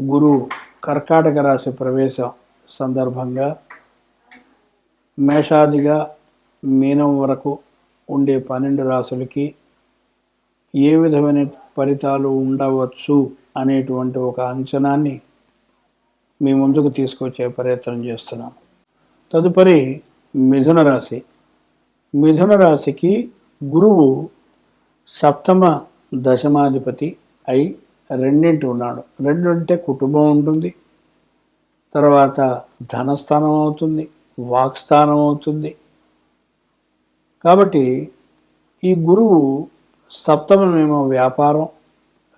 గురు కర్కాటక రాశి ప్రవేశం సందర్భంగా మేషాదిగా మీనం వరకు ఉండే పన్నెండు రాసులకి ఏ విధమైన ఫలితాలు ఉండవచ్చు అనేటువంటి ఒక అంచనాన్ని మీ ముందుకు తీసుకొచ్చే ప్రయత్నం చేస్తున్నాం. తదుపరి మిథున రాశి. మిథున రాశికి గురువు సప్తమ దశమాధిపతి అయి రెండింటి ఉన్నాడు. రెండు అంటే కుటుంబం ఉంటుంది. తర్వాత ధనస్థానం అవుతుంది. వాక్స్థానం అవుతుంది. కాబట్టి ఈ గురువు సప్తమేమో వ్యాపారం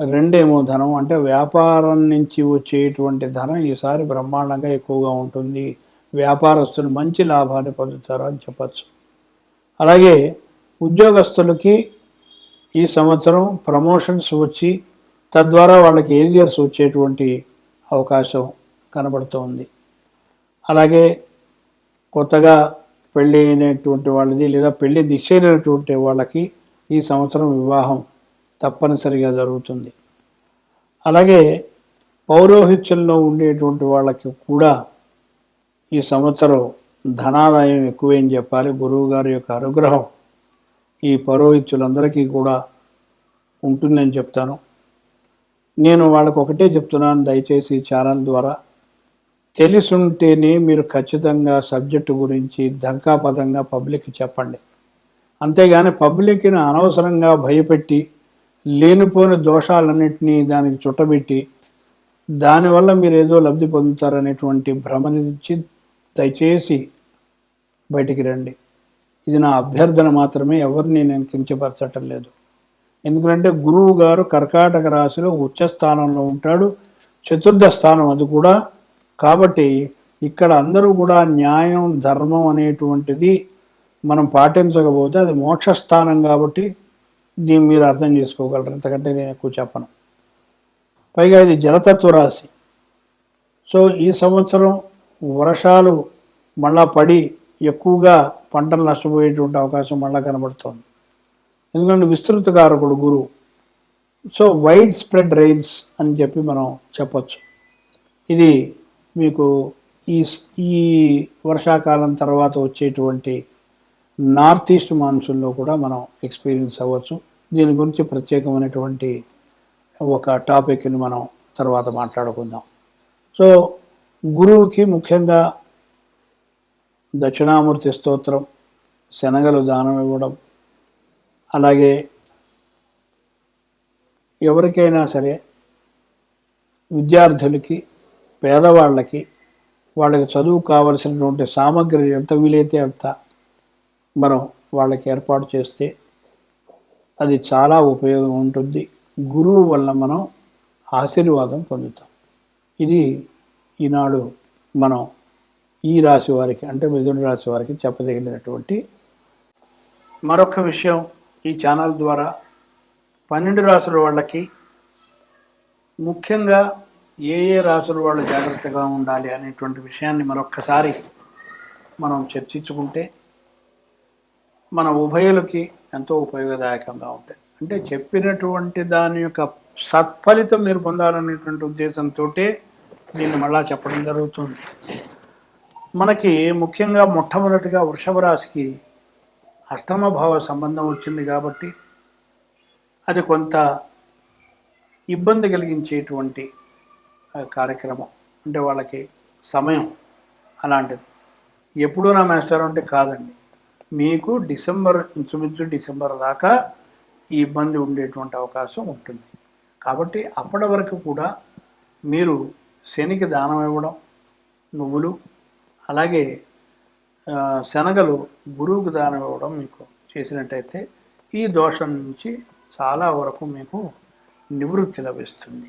రెండేమో ధనం. అంటే వ్యాపారం నుంచి వచ్చేటువంటి ధనం ఈసారి బ్రహ్మాండంగా ఎక్కువగా ఉంటుంది. వ్యాపారస్తులు మంచి లాభాన్ని పొందుతారు అని చెప్పచ్చు. అలాగే ఉద్యోగస్తులకి ఈ సంవత్సరం ప్రమోషన్స్ వచ్చి తద్వారా వాళ్ళకి ఏరియర్స్ వచ్చేటువంటి అవకాశం కనబడుతోంది. అలాగే కొత్తగా పెళ్ళి అయినటువంటి వాళ్ళది లేదా పెళ్ళి నిశ్చయినటువంటి వాళ్ళకి ఈ సంవత్సరం వివాహం తప్పనిసరిగా జరుగుతుంది. అలాగే పౌరోహిత్యంలో ఉండేటువంటి వాళ్ళకి కూడా ఈ సంవత్సరం ధనాదాయం ఎక్కువేం చెప్పాలి. గురువు గారి యొక్క అనుగ్రహం ఈ పౌరోహిత్యులందరికీ కూడా ఉంటుందని చెప్తాను. నేను వాళ్ళకు ఒకటే చెప్తున్నాను దయచేసి ఛానల్ ద్వారా. తెలిసుంటేనే మీరు ఖచ్చితంగా సబ్జెక్టు గురించి దంకాపదంగా పబ్లిక్ చెప్పండి. అంతేగాని పబ్లిక్ని అనవసరంగా భయపెట్టి లేనిపోని దోషాలన్నింటినీ దానికి చుట్టబెట్టి దానివల్ల మీరు ఏదో లబ్ధి పొందుతారనేటువంటి భ్రమ నుంచి దయచేసి బయటికి రండి. ఇది నా అభ్యర్థన మాత్రమే ఎవరిని నేను కించపరచటం లేదు. ఎందుకంటే గురువు గారు కర్కాటక రాశిలో ఉచ్చ స్థానంలో ఉంటాడు చతుర్థ స్థానం అది కూడా. కాబట్టి ఇక్కడ అందరూ కూడా న్యాయం ధర్మం అనేటువంటిది మనం పాటించకపోతే అది మోక్షస్థానం కాబట్టి దీన్ని మీరు అర్థం చేసుకోగలరు. అంతకంటే నేను ఎక్కువ చెప్పను. పైగా ఇది జలతత్వ రాశి. సో ఈ సంవత్సరం వర్షాలు మళ్ళా పడి ఎక్కువగా పంటలు నష్టపోయేటువంటి అవకాశం మళ్ళా కనబడుతోంది. ఎందుకంటే విస్తృతకారకుడు గురువు. సో వైడ్ స్ప్రెడ్ రైన్స్ అని చెప్పి మనం చెప్పచ్చు. ఇది మీకు ఈ ఈ వర్షాకాలం తర్వాత వచ్చేటువంటి నార్త్ ఈస్ట్ మాన్సూన్లో కూడా మనం ఎక్స్పీరియన్స్ అవ్వచ్చు. దీని గురించి ప్రత్యేకమైనటువంటి ఒక టాపిక్ని మనం తర్వాత మాట్లాడుకుందాం. సో గురువుకి ముఖ్యంగా దక్షిణామూర్తి స్తోత్రం శనగలు దానం ఇవ్వడం అలాగే ఎవరికైనా సరే విద్యార్థులకి పేదవాళ్ళకి వాళ్ళకి చదువు కావలసినటువంటి సామగ్రి ఎంత వీలైతే అంత మనం వాళ్ళకి ఏర్పాటు చేస్తే అది చాలా ఉపయోగం ఉంటుంది. గురువు వల్ల మనం ఆశీర్వాదం పొందుతాం. ఇది ఈనాడు మనం ఈ రాశి వారికి అంటే మిథున రాశి వారికి చెప్పదగినటువంటి మరొక విషయం. ఈ ఛానల్ ద్వారా పన్నెండు రాసుల వాళ్ళకి ముఖ్యంగా ఏ ఏ రాసుల వాళ్ళు జాగ్రత్తగా ఉండాలి అనేటువంటి విషయాన్ని మరొక్కసారి మనం చర్చించుకుంటే మన ఉభయులకి ఎంతో ఉపయోగదాయకంగా ఉంటాయి. అంటే చెప్పినటువంటి దాని యొక్క సత్ఫలితం మీరు పొందాలనేటువంటి ఉద్దేశంతో దీన్ని మళ్ళా చెప్పడం జరుగుతుంది. మనకి ముఖ్యంగా మొట్టమొదటిగా వృషభ రాశికి అష్టమ భావ సంబంధం వచ్చింది కాబట్టి అది కొంత ఇబ్బంది కలిగించేటువంటి కార్యక్రమం. అంటే వాళ్ళకి సమయం అలాంటిది. ఎప్పుడూ నా మాస్టర్ అంటే కాదండి. మీకు డిసెంబర్ ఇంచుమించు డిసెంబర్ దాకా ఈ ఇబ్బంది ఉండేటువంటి అవకాశం ఉంటుంది. కాబట్టి అప్పటి వరకు కూడా మీరు శనికి దానం ఇవ్వడం నువ్వులు అలాగే శనగలు గురువుకు దానం ఇవ్వడం మీకు చేసినట్టయితే ఈ దోషం నుంచి చాలా వరకు మీకు నివృత్తి లభిస్తుంది.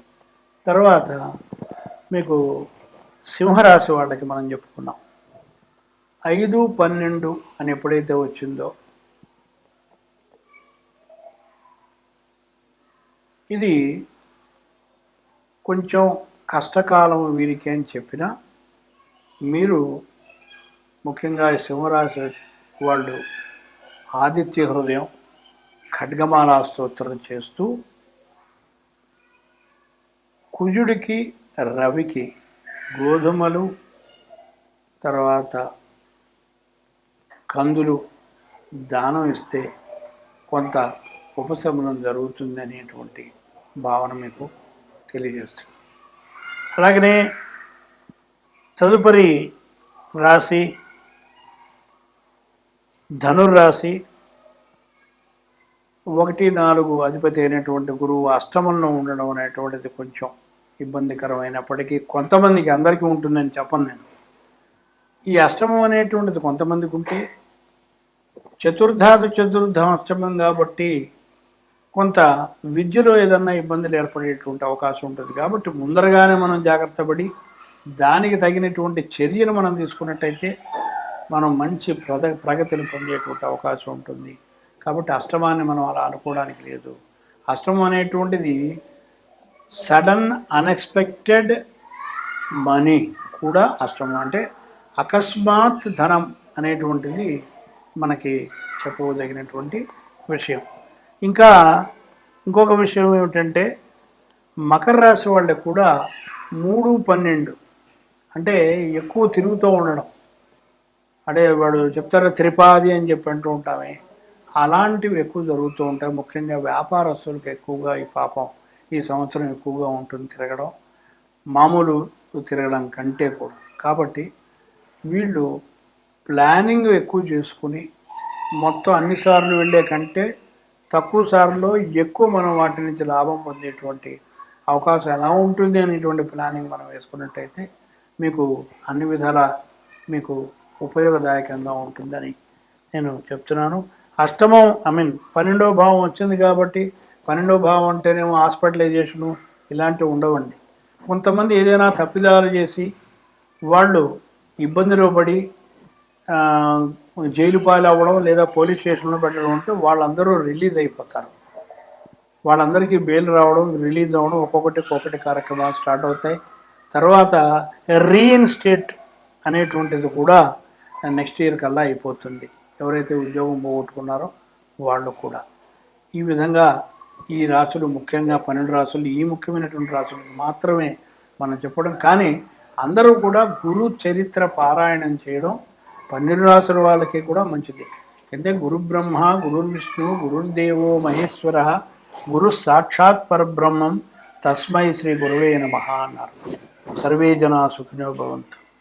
తర్వాత మీకు సింహరాశి వాళ్ళకి మనం చెప్పుకున్నాం. ఐదు పన్నెండు అని ఎప్పుడైతే వచ్చిందో ఇది కొంచెం కష్టకాలం వీరికి అని చెప్పినా మీరు ముఖ్యంగా ఈ సింహరాశి వాళ్ళు ఆదిత్య హృదయం ఖడ్గమాలా స్తోత్రం చేస్తూ కుజుడికి రవికి గోధుమలు తర్వాత కందులు దానం ఇస్తే కొంత ఉపశమనం జరుగుతుంది అనేటువంటి భావన మీకు తెలియజేస్తుంది. అలాగనే తదుపరి రాశి ధనుర్రాశి ఒకటి నాలుగు అధిపతి అయినటువంటి గురువు అష్టమంలో ఉండడం అనేటువంటిది కొంచెం ఇబ్బందికరమైనప్పటికీ కొంతమందికి అందరికీ ఉంటుందని చెప్పను నేను. ఈ అష్టమం అనేటువంటిది కొంతమందికి ఉంటే చతుర్థాది చతుర్థం అష్టమం కాబట్టి కొంత విద్యలో ఏదన్నా ఇబ్బందులు ఏర్పడేటువంటి అవకాశం ఉంటుంది. కాబట్టి ముందరగానే మనం జాగ్రత్త పడి దానికి తగినటువంటి చర్యలు మనం తీసుకున్నట్టయితే మనం మంచి ప్రద ప్రగతిని పొందేటువంటి అవకాశం ఉంటుంది. కాబట్టి అష్టమాన్ని మనం అలా అనుకోవడానికి లేదు. అష్టమం అనేటువంటిది సడన్ అన్ఎక్స్పెక్టెడ్ మనీ కూడా అష్టమం. అంటే అకస్మాత్ ధనం అనేటువంటిది మనకి చెప్పదగినటువంటి విషయం. ఇంకా ఇంకొక విషయం ఏమిటంటే మకర రాశి వాళ్ళకి కూడా మూడు పన్నెండు. అంటే ఎక్కువ తిరుగుతూ ఉండడం. అంటే వాడు చెప్తారు త్రిపాది అని చెప్పి అంటూ ఉంటామే. అలాంటివి ఎక్కువ జరుగుతూ ఉంటాయి. ముఖ్యంగా వ్యాపారస్తులకు ఎక్కువగా ఈ పాపం ఈ సంవత్సరం ఎక్కువగా ఉంటుంది తిరగడం మామూలు తిరగడం కంటే కూడా. కాబట్టి వీళ్ళు ప్లానింగ్ ఎక్కువ చేసుకుని మొత్తం అన్నిసార్లు వెళ్ళే కంటే తక్కువ సార్లు ఎక్కువ మనం వాటి నుంచి లాభం పొందేటువంటి అవకాశం ఎలా ఉంటుంది అనేటువంటి ప్లానింగ్ మనం వేసుకున్నట్టయితే మీకు అన్ని విధాల మీకు ఉపయోగదాయకంగా ఉంటుందని నేను చెప్తున్నాను. అష్టమం ఐ మీన్ పన్నెండో భావం వచ్చింది కాబట్టి పన్నెండో భావం అంటేనేమో హాస్పిటలైజేషను ఇలాంటివి ఉండవండి. కొంతమంది ఏదైనా తప్పిదాలు చేసి వాళ్ళు ఇబ్బందిలో పడి జైలు పాలవ్వడం లేదా పోలీస్ స్టేషన్లో పెట్టడం ఉంటే వాళ్ళందరూ రిలీజ్ అయిపోతారు. వాళ్ళందరికీ బెయిల్ రావడం రిలీజ్ అవ్వడం ఒక్కొక్కటి ఒక్కొక్కటి కార్యక్రమాలు స్టార్ట్ అవుతాయి. తర్వాత రీఇన్స్టేట్ అనేటువంటిది కూడా నెక్స్ట్ ఇయర్ కల్లా అయిపోతుంది. ఎవరైతే ఉద్యోగం పోగొట్టుకున్నారో వాళ్ళు కూడా. ఈ విధంగా ఈ రాసులు ముఖ్యంగా పన్నెండు రాసులు ఈ ముఖ్యమైనటువంటి రాసులు మాత్రమే మనం చెప్పడం. కానీ అందరూ కూడా గురు చరిత్ర పారాయణం చేయడం పన్నెండు రాసుల వాళ్ళకి కూడా మంచిది. అంటే గురు బ్రహ్మ గురుర్విష్ణు గురుర్దేవో మహేశ్వర గురు సాక్షాత్ పరబ్రహ్మం తస్మై శ్రీ గురువే నమ అన్నారు. సర్వే జనా సుఖినో భవంతు.